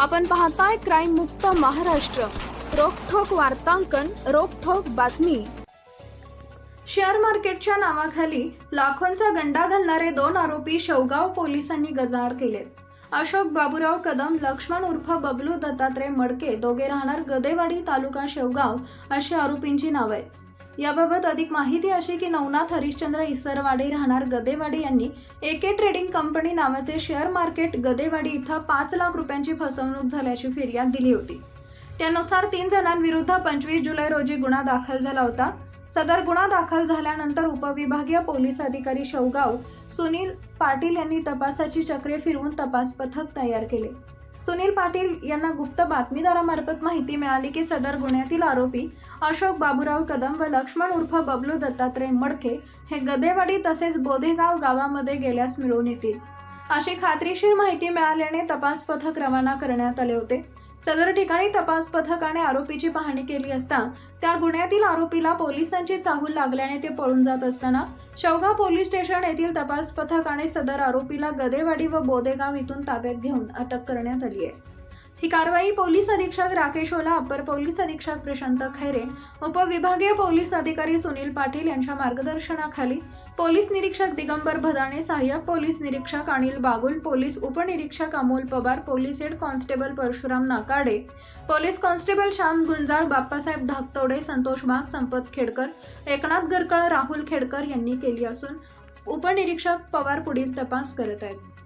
आपण पाहताय क्राईम मुक्त महाराष्ट्र. रोखोक वार्तांकन रोखोक बातमी. शेअर मार्केटच्या नावाखाली लाखोंचा गंडा घालणारे दोन आरोपी शेवगाव पोलिसांनी गजाआड केलेत. अशोक बाबूराव कदम लक्ष्मण उर्फ बबलू दत्तात्रय मडके दोघे राहणार गदेवाडी तालुका शेवगाव अशी आरोपींची नावं आहेत. याबाबत अधिक माहिती अशी की नवनाथ हरिश्चंद्र इसरवाडे राहणार गदेवाडी यांनी एके ट्रेडिंग कंपनी नावाचे शेअर मार्केट गदेवाडी इथं पाच लाख रुपयांची फसवणूक झाल्याची फिर्याद दिली होती. त्यानुसार तीन जणांविरुद्ध पंचवीस जुलै रोजी गुन्हा दाखल झाला होता. सदर गुन्हा दाखल झाल्यानंतर उपविभागीय पोलीस अधिकारी शवगाव सुनील पाटील यांनी तपासाची चक्रे फिरवून तपास पथक तयार केले. सुनील पाटील यांना गुप्त बातमीदारामार्फत माहिती मिळाली की सदर गुन्ह्यातील आरोपी अशोक बाबूराव कदम व लक्ष्मण उर्फ बबलू दत्तात्रय मडके हे गदेवाडी तसेच बोधेगाव गावामध्ये गेल्यास मिळून येतील. अशी खात्रीशीर माहिती मिळाल्याने तपास पथक रवाना करण्यात आले होते. सदर ठिकाणी तपास पथकाने आरोपीची पाहणी केली असता त्या गुन्ह्यातील आरोपीला पोलिसांची चाहूल लागल्याने ते पळून जात असताना शेवगाव पोलीस स्टेशन येथील तपास पथकाने सदर आरोपीला गदेवाडी व बोदेगाव इथून ताब्यात घेऊन अटक करण्यात आली आहे. ही कारवाई पोलीस अधीक्षक राकेश ओला अप्पर पोलीस अधीक्षक प्रशांत खैरे उपविभागीय पोलीस अधिकारी सुनील पाटील यांच्या मार्गदर्शनाखाली पोलीस निरीक्षक दिगंबर भदाणे सहाय्यक पोलीस निरीक्षक अनिल बागुल पोलीस उपनिरीक्षक Amol Pawar police head constable Parshuram Nakade police constable Shyam Gunjal Bappasaheb Dhaktode Santosh Bag Sampat Khedkar Eknath Garkal Rahul Khedkar यांनी केली असून उपनिरीक्षक पवार पुढील तपास करत आहेत.